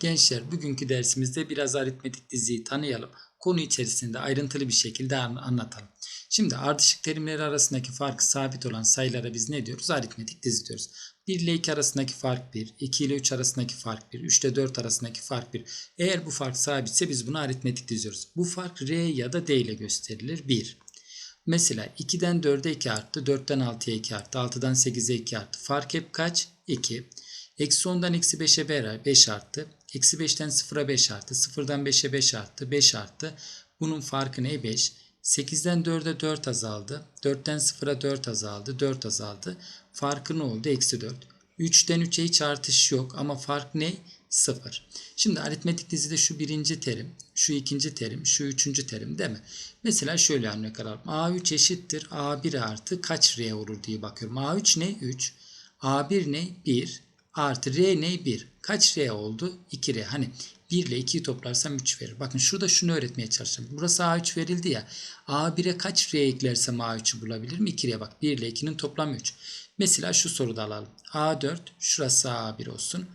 Gençler bugünkü dersimizde biraz aritmetik diziyi tanıyalım. Konu içerisinde ayrıntılı bir şekilde an- anlatalım. Şimdi ardışık terimleri arasındaki farkı sabit olan sayılara biz ne diyoruz? Aritmetik dizi diyoruz. 1 ile 2 arasındaki fark 1, 2 ile 3 arasındaki fark 1, 3 ile 4 arasındaki fark 1. Eğer bu fark sabitse biz buna aritmetik diziyoruz. Bu fark R ya da D ile gösterilir. 1. Mesela 2'den 4'e 2 arttı, 4'ten 6'ya 2 arttı, 6'dan 8'e 2 arttı. Fark hep kaç? 2. Eksi 10'dan eksi 5'e 5 arttı. Eksi 5'ten 0'a 5 arttı. 0'dan 5'e 5 arttı. 5 arttı. Bunun farkı ne? 5. 8'den 4'e 4 azaldı. 4'ten 0'a 4 azaldı. 4 azaldı. Farkı ne oldu? Eksi 4. 3'ten 3'e hiç artış yok ama fark ne? 0. Şimdi aritmetik dizide şu birinci terim, şu ikinci terim, şu üçüncü terim değil mi? Mesela şöyle örnek alalım. A3 eşittir A1 artı kaç R olur diye bakıyorum. A3 ne? 3. A1 ne? 1. Artı R ne? 1. Kaç R oldu? 2R. Hani 1 ile 2'yi toplarsam 3 verir. Bakın şurada şunu öğretmeye çalışacağım. Burası A3 verildi ya. A1'e kaç R eklersem A3'ü bulabilirim? 2R bak. 1 ile 2'nin toplamı 3. Mesela şu soruda alalım. A4 şurası A1 olsun.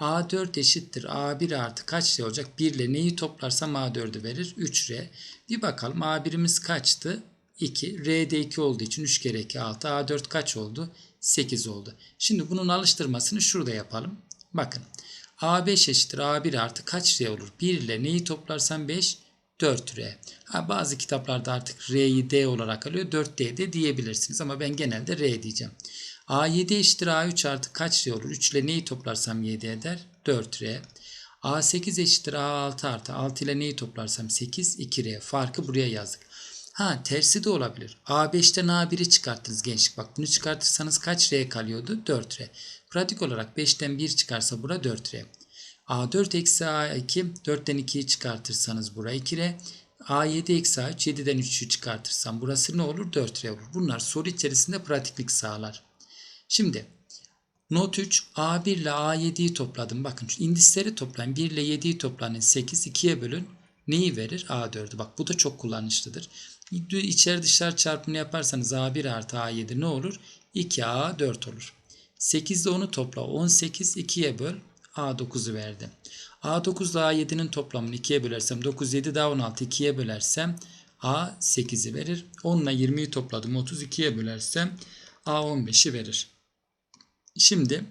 A4 eşittir A1 artı kaç R olacak? 1 ile neyi toplarsam A4'ü verir? 3R. Bir bakalım A1'imiz kaçtı? 2. R'de 2 olduğu için 3 kere 2 6. A4 kaç oldu? 8 oldu. Şimdi bunun alıştırmasını şurada yapalım. Bakın. A5 eşittir A1 artı kaç R olur? 1 ile neyi toplarsam 5? 4R. Ha, bazı kitaplarda artık R'yi D olarak alıyor. 4D de diyebilirsiniz ama ben genelde R diyeceğim. A7 eşittir A3 artı kaç R olur? 3 ile neyi toplarsam 7 eder? 4R. A8 eşittir A6 artı 6 ile neyi toplarsam 8 2R. Farkı buraya yazdık. Ha tersi de olabilir. A5'ten A1'i çıkarttınız gençlik. Bak bunu çıkartırsanız kaç R kalıyordu? 4R. Pratik olarak 5'ten 1 çıkarsa bura 4R. A4 eksi A2 4'ten 2'yi çıkartırsanız bura 2R. A7 eksi A3 7'den 3'ü çıkartırsam burası ne olur? 4R olur. Bunlar soru içerisinde pratiklik sağlar. Şimdi not 3 A1 ile A7'yi topladım. Bakın şu indisleri toplayın. 1 ile 7'yi toplayın. 8 2'ye bölün. Neyi verir? A4'ü. Bak bu da çok kullanışlıdır. İçer dışlar çarpımını yaparsanız A1 artı A7 ne olur? 2A4 olur. 8 ile onu topla. 18 2'ye böl. A9'u verdi. A9 ile A7'nin toplamını 2'ye bölersem 9 7 daha 16 2'ye bölersem A8'i verir. 10 ile 20'yi topladım. 32'ye bölersem A15'i verir. Şimdi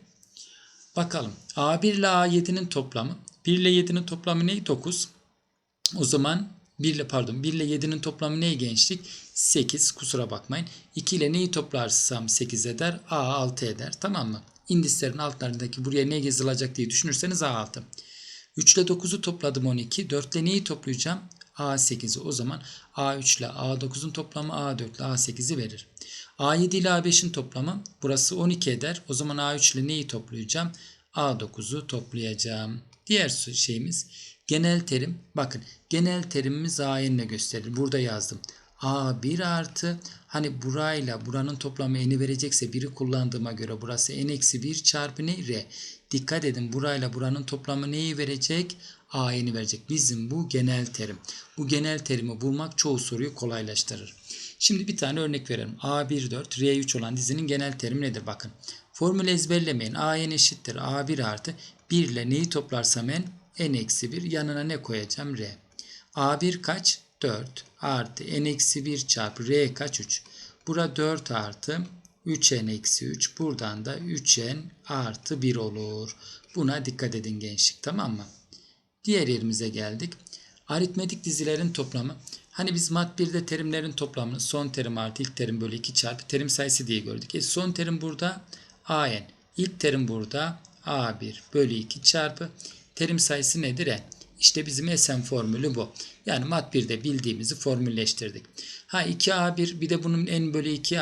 bakalım. A1 ile A7'nin toplamı. 1 ile 7'nin toplamı ne? 9. O zaman 1 ile pardon 1 ile 7'nin toplamı ne gençlik? 8 kusura bakmayın. 2 ile neyi toplarsam 8 eder? A 6 eder. Tamam mı? İndislerin altlarındaki buraya ne yazılacak diye düşünürseniz A6. 3 ile 9'u topladım 12. 4 ile neyi toplayacağım? A8'i. O zaman A3 ile A9'un toplamı A4 ile A8'i verir. A7 ile A5'in toplamı burası 12 eder. O zaman A3 ile neyi toplayacağım? A9'u toplayacağım. Diğer şeyimiz genel terim. Bakın genel terimimiz AN ile gösterilir. Burada yazdım. A1 artı hani burayla buranın toplamı n'i verecekse 1'i kullandığıma göre burası n eksi 1 çarpı ne? R. Dikkat edin burayla buranın toplamı neyi verecek? AN'i verecek. Bizim bu genel terim. Bu genel terimi bulmak çoğu soruyu kolaylaştırır. Şimdi bir tane örnek verelim. A1 4 R3 olan dizinin genel terimi nedir? Bakın. Formülü ezberlemeyin. AN eşittir. A1 artı 1 ile neyi toplarsam n? N eksi 1. Yanına ne koyacağım? R. A1 kaç? 4 artı n eksi 1 çarpı r kaç 3. Bura 4 artı 3n eksi 3. Buradan da 3n artı 1 olur. Buna dikkat edin gençlik tamam mı? Diğer yerimize geldik. Aritmetik dizilerin toplamı. Hani biz mat 1'de terimlerin toplamını son terim artı ilk terim bölü 2 çarpı terim sayısı diye gördük. E son terim burada an. İlk terim burada a1 bölü 2 çarpı terim sayısı nedir? n. İşte bizim Sn formülü bu. Yani mat 1'de bildiğimizi formülleştirdik. Ha 2a1 bir de bunun n bölü 2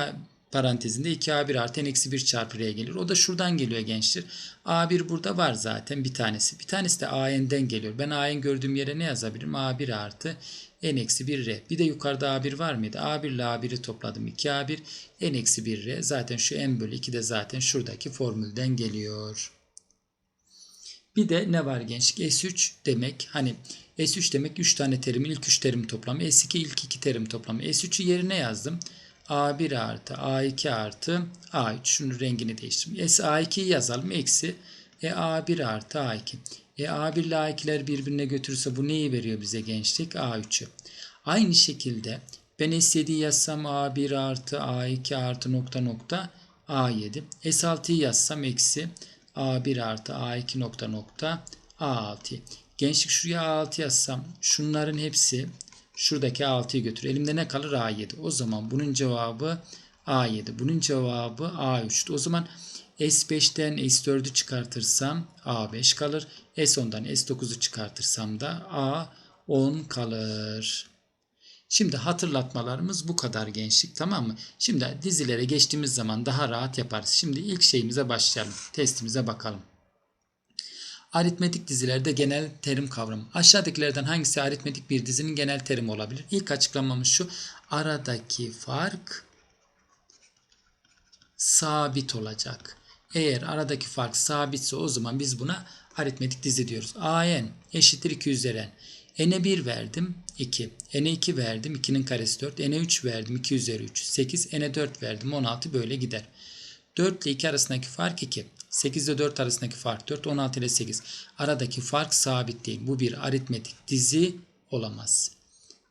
parantezinde 2a1 artı n eksi 1 çarpı r gelir. O da şuradan geliyor gençler. a1 burada var zaten bir tanesi. Bir tanesi de an'den geliyor. Ben an gördüğüm yere ne yazabilirim? a1 artı n eksi 1 r. Bir de yukarıda a1 var mıydı? a1 ile a1'i topladım. 2a1 n eksi 1 r. Zaten şu n bölü 2 de zaten şuradaki formülden geliyor. Bir de ne var gençlik? S3 demek hani S3 demek 3 tane terimin ilk 3 terim toplamı. S2 ilk 2 terim toplamı. S3'ü yerine yazdım. A1 artı A2 artı A3. Şunun rengini değiştirdim. S A2'yi yazalım. Eksi e, A1 artı A2. E A1 ile A2'ler birbirine götürürse bu neyi veriyor bize gençlik? A3'ü. Aynı şekilde ben S7'yi yazsam A1 artı A2 artı nokta nokta A7. S6'yı yazsam eksi A1 artı A2 nokta nokta A6. Gençlik şuraya A6 yazsam şunların hepsi şuradaki A6'yı götür. Elimde ne kalır? A7. O zaman bunun cevabı A7. Bunun cevabı A3'tü. O zaman S5'ten S4'ü çıkartırsam A5 kalır. S10'dan S9'u çıkartırsam da A10 kalır. Şimdi hatırlatmalarımız bu kadar gençlik tamam mı? Şimdi dizilere geçtiğimiz zaman daha rahat yaparız. Şimdi ilk şeyimize başlayalım. Testimize bakalım. Aritmetik dizilerde genel terim kavramı. Aşağıdakilerden hangisi aritmetik bir dizinin genel terimi olabilir? İlk açıklamamız şu. Aradaki fark sabit olacak. Eğer aradaki fark sabitse o zaman biz buna aritmetik dizi diyoruz. AN eşittir 2 üzeri n. N'e 1 verdim 2. N'e 2 verdim 2'nin karesi 4. N'e 3 verdim 2 üzeri 3. 8. N'e 4 verdim 16 böyle gider. 4 ile 2 arasındaki fark 2. 8 ile 4 arasındaki fark 4. 16 ile 8. Aradaki fark sabit değil. Bu bir aritmetik dizi olamaz.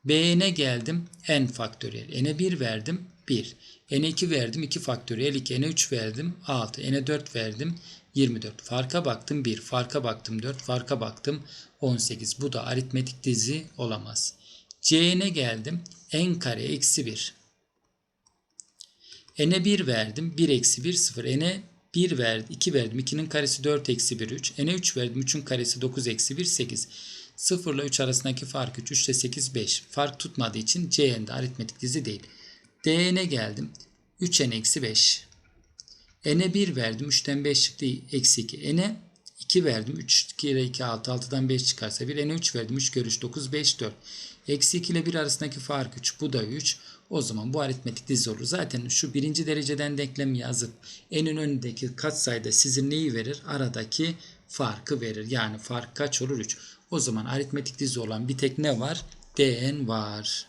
B'ne geldim n faktöriyel. N'e 1 verdim 1. N'e 2 verdim 2 faktöriyel 2. N'e 3 verdim 6. N'e 4 verdim 24. Farka baktım 1. Farka baktım 4. Farka baktım 18. Bu da aritmetik dizi olamaz. C'ne geldim. n kare eksi 1. N'e 1 verdim. 1 eksi 1 0. N'e 1 verdim. 2 verdim. 2'nin karesi 4 eksi 1 3. N'e 3 verdim. 3'ün karesi 9 eksi 1 8. 0 ile 3 arasındaki fark 3. 3 ile 8 5. Fark tutmadığı için C'n'de aritmetik dizi değil. D'ne geldim. 3n eksi 5. N'e 1 verdim. 3'ten 5 çıktı. Eksi 2. N'e 2 verdim. 3 2 ile 2 6. 6'dan 5 çıkarsa 1. N'e 3 verdim. 3 görüş 9 5 4. Eksi 2 ile 1 arasındaki fark 3. Bu da 3. O zaman bu aritmetik dizi olur. Zaten şu birinci dereceden denklemi yazıp n'in önündeki katsayıda sizin neyi verir? Aradaki farkı verir. Yani fark kaç olur? 3. O zaman aritmetik dizi olan bir tek ne var? dn var.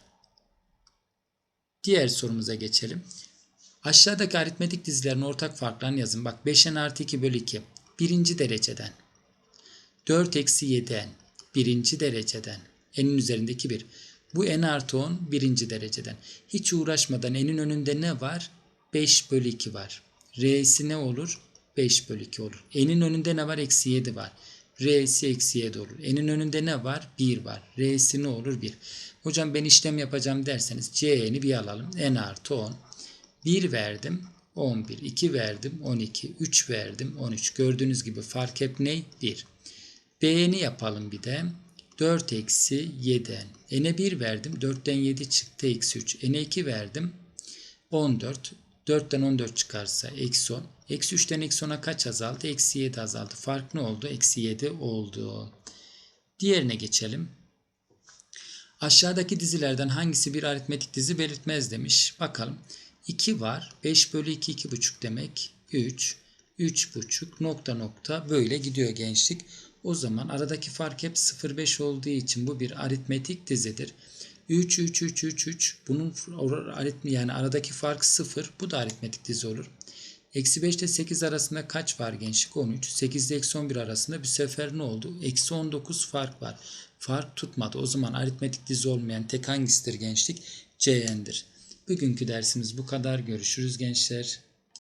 Diğer sorumuza geçelim. Aşağıdaki aritmetik dizilerin ortak farklarını yazın. Bak 5n artı 2 bölü 2. Birinci dereceden. 4 eksi 7n. Birinci dereceden. n'in üzerindeki 1. Bu n artı 10 birinci dereceden. Hiç uğraşmadan n'in önünde ne var? 5 bölü 2 var. R'si ne olur? 5 bölü 2 olur. N'in önünde ne var? Eksi 7 var. R'si eksi 7 olur. N'in önünde ne var? 1 var. R'si ne olur? 1. Hocam ben işlem yapacağım derseniz C'ni bir alalım. N artı 10. 1 verdim 11, 2 verdim 12, 3 verdim 13. Gördüğünüz gibi fark hep ne? 1. B'ni yapalım bir de. 4 eksi 7n. N'e 1 verdim. 4'ten 7 çıktı. Eksi 3. N'e 2 verdim. 14. 4'ten 14 çıkarsa eksi 10. Eksi 3'ten eksi 10'a kaç azaldı? Eksi 7 azaldı. Fark ne oldu? Eksi 7 oldu. Diğerine geçelim. Aşağıdaki dizilerden hangisi bir aritmetik dizi belirtmez demiş. Bakalım. 2 var. 5 bölü 2 2,5 demek. 3. 3,5 nokta nokta böyle gidiyor gençlik. O zaman aradaki fark hep 0,5 olduğu için bu bir aritmetik dizidir. 3, 3, 3, 3, 3. Bunun aritmi yani aradaki fark 0. Bu da aritmetik dizi olur. Eksi 5 ile 8 arasında kaç var gençlik? 13. 8 ile eksi 11 arasında bir sefer ne oldu? Eksi 19 fark var. Fark tutmadı. O zaman aritmetik dizi olmayan tek hangisidir gençlik? C'n'dir. Bugünkü dersimiz bu kadar. Görüşürüz gençler.